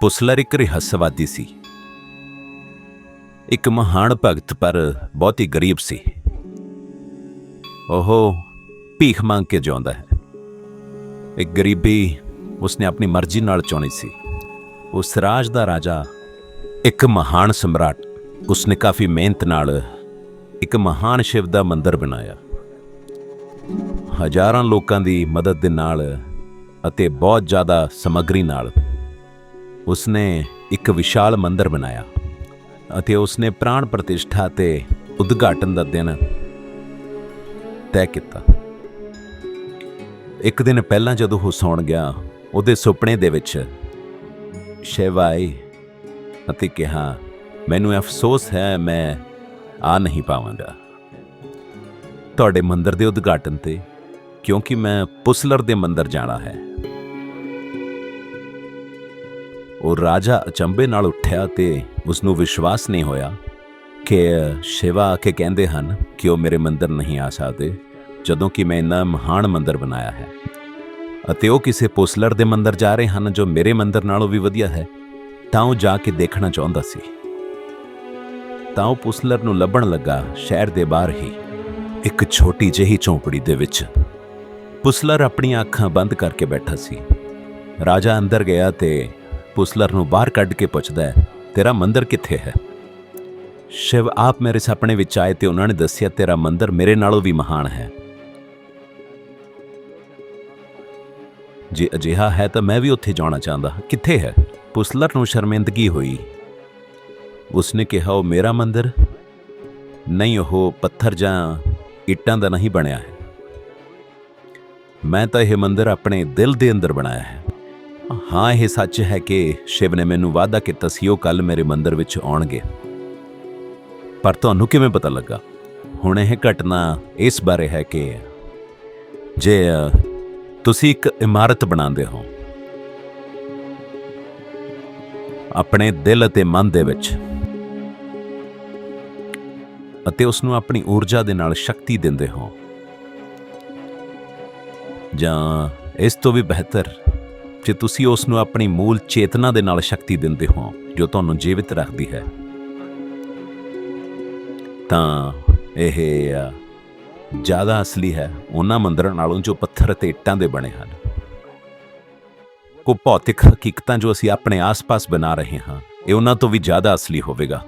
ਪੁਸਲਰ ਇੱਕ ਰਹੱਸਵਾਦੀ ਸੀ। ਇੱਕ ਮਹਾਨ ਭਗਤ ਪਰ ਬਹੁਤ ਹੀ ਗਰੀਬ ਸੀ। ਉਹ ਭੀਖ ਮੰਗ ਕੇ ਜਿਉਂਦਾ ਹੈ। ਇੱਕ ਗਰੀਬੀ ਉਸਨੇ ਆਪਣੀ ਮਰਜ਼ੀ ਨਾਲ ਚੁਣੀ ਸੀ। ਉਸ ਰਾਜ ਦਾ ਰਾਜਾ, ਇੱਕ ਮਹਾਨ ਸਮਰਾਟ, ਉਸਨੇ ਕਾਫੀ ਮਿਹਨਤ ਨਾਲ ਇੱਕ ਮਹਾਨ ਸ਼ਿਵ ਦਾ ਮੰਦਿਰ ਬਣਾਇਆ। ਹਜ਼ਾਰਾਂ ਲੋਕਾਂ ਦੀ ਮਦਦ ਦੇ ਨਾਲ ਅਤੇ ਬਹੁਤ ਜ਼ਿਆਦਾ ਸਮੱਗਰੀ ਨਾਲ ਉਸਨੇ ਇੱਕ ਵਿਸ਼ਾਲ ਮੰਦਿਰ ਬਣਾਇਆ ਅਤੇ ਉਸਨੇ ਪ੍ਰਾਣ ਪ੍ਰਤਿਸ਼ਠਾ ਤੇ ਉਦਘਾਟਨ ਦਾ ਦਿਨ ਤੈਅ ਕੀਤਾ। ਇੱਕ ਦਿਨ ਪਹਿਲਾਂ ਜਦੋਂ ਉਹ ਸੌਣ ਗਿਆ, ਉਹਦੇ ਸੁਪਨੇ ਦੇ ਵਿੱਚ ਸ਼ਿਵ ਅਤੇ ਕਿਹਾ, ਮੈਨੂੰ ਅਫਸੋਸ ਹੈ, ਮੈਂ ਆ ਨਹੀਂ ਪਾਵਾਂਗਾ। ਤੁਹਾਡੇ ਮੰਦਰ ਦੇ ਉਦਘਾਟਨ ਤੇ ਕਿਉਂਕਿ ਮੈਂ ਪੁਸਲਰ ਦੇ ਮੰਦਰ ਜਾਣਾ ਹੈ। ਉਹ ਰਾਜਾ ਅਚੰਬੇ ਨਾਲ ਉੱਠਿਆ ਤੇ ਉਸ ਨੂੰ ਵਿਸ਼ਵਾਸ ਨਹੀਂ ਹੋਇਆ ਕਿ ਸ਼ਿਵਾ ਆ ਕੇ ਕਹਿੰਦੇ ਹਨ ਕਿ ਉਹ ਮੇਰੇ ਮੰਦਰ ਨਹੀਂ ਆ ਸਕਦੇ, ਜਦੋਂ ਕਿ ਮੈਂ ਇੰਨਾ ਮਹਾਨ ਮੰਦਰ ਬਣਾਇਆ ਹੈ। ਅਤੇ ਉਹ ਕਿਸੇ ਪੁਸਲਰ ਦੇ ਮੰਦਰ ਜਾ ਰਹੇ ਹਨ ਜੋ ਮੇਰੇ ਮੰਦਰ ਨਾਲੋਂ ਵੀ ਵਧੀਆ ਹੈ, ਤਾਂ ਉਹ ਜਾ ਕੇ ਦੇਖਣਾ ਚਾਹੁੰਦਾ ਸੀ। ਤਾਂ ਉਹ ਪੁਸਲਰ ਨੂੰ ਲੱਭਣ ਲੱਗਾ ਸ਼ਹਿਰ ਦੇ ਬਾਹਰ ਹੀ, ਇੱਕ ਛੋਟੀ ਜਿਹੀ ਝੌਂਪੜੀ ਦੇ ਵਿੱਚ। ਪੁਸਲਰ ਆਪਣੀਆਂ ਅੱਖਾਂ ਬੰਦ ਕਰਕੇ ਬੈਠਾ ਸੀ। ਰਾਜਾ ਅੰਦਰ ਗਿਆ ਤੇ ਪੁਸਲਰ ਨੂੰ ਬਾਹਰ ਕੱਢ ਕੇ ਪੁੱਛਦਾ ਹੈ, ਤੇਰਾ ਮੰਦਰ ਕਿੱਥੇ ਹੈ? ਸ਼ਿਵ ਆਪ ਮੇਰੇ ਸੁਪਨੇ ਵਿੱਚ ਆਏ ਤੇ ਉਹਨਾਂ ਨੇ ਦੱਸਿਆ, ਤੇਰਾ ਮੰਦਰ ਮੇਰੇ ਨਾਲੋਂ ਵੀ ਮਹਾਨ ਹੈ। ਜੇ ਅਜਿਹਾ ਹੈ ਤਾਂ ਮੈਂ ਵੀ ਉੱਥੇ ਜਾਣਾ ਚਾਹੁੰਦਾ। ਕਿੱਥੇ ਹੈ? ਪੁਸਲਰ ਨੂੰ ਸ਼ਰਮਿੰਦਗੀ ਹੋਈ। ਉਸਨੇ ਕਿਹਾ, ਉਹ ਮੇਰਾ ਮੰਦਰ? ਨਹੀਂ, ਉਹ ਪੱਥਰ ਜਾਂ ਇੱਟਾਂ ਦਾ ਨਹੀਂ ਬਣਿਆ ਹੈ। ਮੈਂ ਤਾਂ ਇਹ ਮੰਦਰ ਆਪਣੇ ਦਿਲ ਦੇ ਅੰਦਰ ਬਣਾਇਆ ਹੈ। ਹਾਂ, ਇਹ ਸੱਚ ਹੈ ਕਿ ਸ਼ਿਵ ਨੇ ਮੈਨੂੰ ਵਾਅਦਾ ਕੀਤਾ ਸੀ ਉਹ ਕੱਲ ਮੇਰੇ ਮੰਦਰ ਵਿੱਚ ਆਉਣਗੇ। ਪਰ ਤੁਹਾਨੂੰ ਕਿਵੇਂ ਪਤਾ ਲੱਗਾ? ਹੁਣ ਇਹ ਘਟਨਾ ਇਸ ਬਾਰੇ ਹੈ ਕਿ ਜੇ ਤੁਸੀਂ ਇੱਕ ਇਮਾਰਤ ਬਣਾਉਂਦੇ ਹੋ, ਆਪਣੇ ਦਿਲ ਅਤੇ ਮਨ ਦੇ ਵਿੱਚ, ਅਤੇ ਉਸ ਨੂੰ ਆਪਣੀ ਊਰਜਾ ਦੇ ਨਾਲ ਸ਼ਕਤੀ ਦਿੰਦੇ ਹੋ, ਜਾਂ ਇਸ ਤੋਂ ਵੀ ਬਿਹਤਰ ਜੇ ਤੁਸੀਂ ਉਸ ਨੂੰ ਆਪਣੀ ਮੂਲ ਚੇਤਨਾ ਦੇ ਨਾਲ ਸ਼ਕਤੀ ਦਿੰਦੇ ਹੋ, ਜੋ ਤੁਹਾਨੂੰ ਜੀਵਿਤ ਰੱਖਦੀ ਹੈ, ਤਾਂ ਇਹ ਜ਼ਿਆਦਾ ਅਸਲੀ ਹੈ ਉਹਨਾਂ ਮੰਦਰਾਂ ਨਾਲੋਂ ਜੋ ਪੱਥਰ ਅਤੇ ਇੱਟਾਂ ਦੇ ਬਣੇ ਹਨ। ਕੋ ਭੌਤਿਕ ਹਕੀਕਤਾਂ ਜੋ ਅਸੀਂ ਆਪਣੇ ਆਸ-ਪਾਸ ਬਣਾ ਰਹੇ ਹਾਂ, ਇਹ ਉਹਨਾਂ ਤੋਂ ਵੀ ਜ਼ਿਆਦਾ ਅਸਲੀ ਹੋਵੇਗਾ।